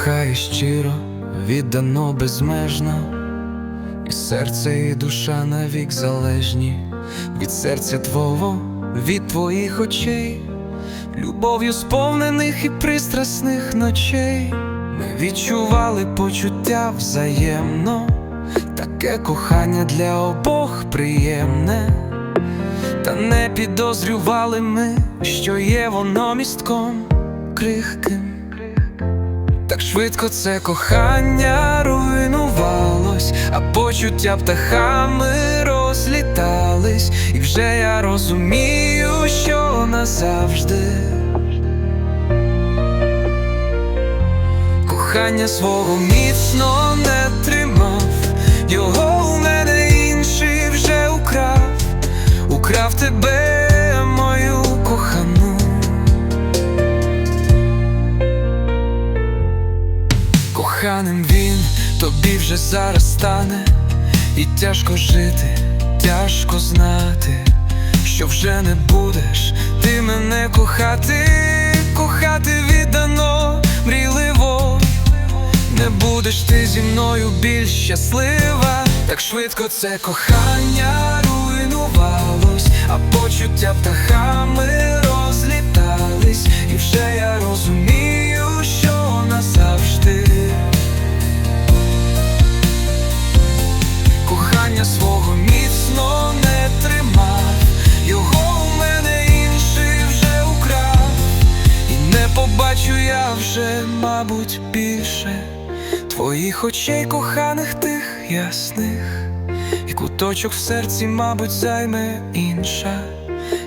кохає щиро, віддано безмежно, і серце, і душа навік залежні від серця твого, від твоїх очей, любов'ю сповнених і пристрасних ночей. Ми відчували почуття взаємно, таке кохання для обох приємне. Та не підозрювали ми, що є воно містком крихким. Так швидко це кохання руйнувалось, а почуття птахами розлітались, і вже я розумію, що назавжди. Кохання свого міцно не тримав, його Коханим він тобі вже зараз стане, і тяжко жити, тяжко знати, що вже не будеш ти мене кохати, кохати віддано, мрійливо, не будеш ти зі мною більш щаслива, так швидко це кохання руйнувалось, а почуття птахами розлітались, і вже я розумію, не побачу я вже, мабуть, більше твоїх очей коханих тих ясних, і куточок в серці, мабуть, займе інша.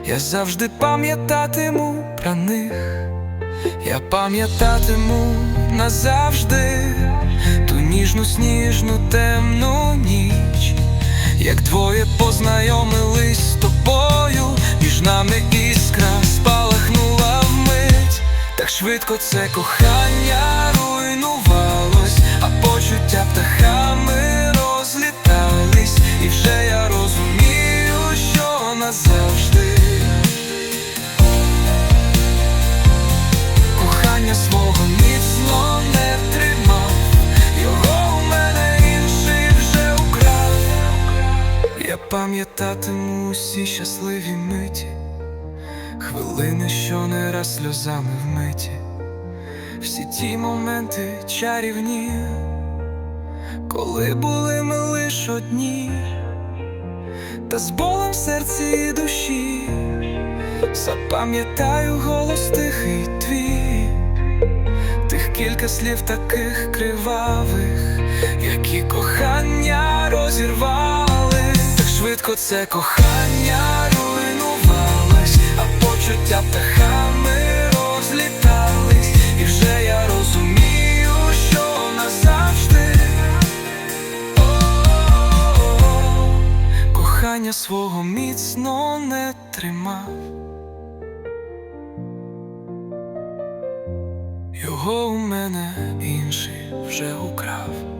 Я завжди пам'ятатиму про них, я пам'ятатиму назавжди ту ніжну, сніжну, темну ніч, як двоє познайомились з тобою, між нами іскра швидко це кохання руйнувалось, а почуття птахами розлітались, і вже я розумію, що назавжди. Кохання свого міцно не тримав, його у мене інший вже украв. Я пам'ятатиму усі щасливі миті, хвилини, що не раз сльозами вмиті, всі ті моменти чарівні, коли були ми лиш одні, та з болем в серці і душі. Запам'ятаю голос тихий твій, тих кілька слів таких кривавих, які кохання розірвали, так швидко це кохання почуття птахами розлітались, і вже я розумію, що назавжди. О-о-о. Кохання свого міцно не тримав. Його у мене інший вже украв.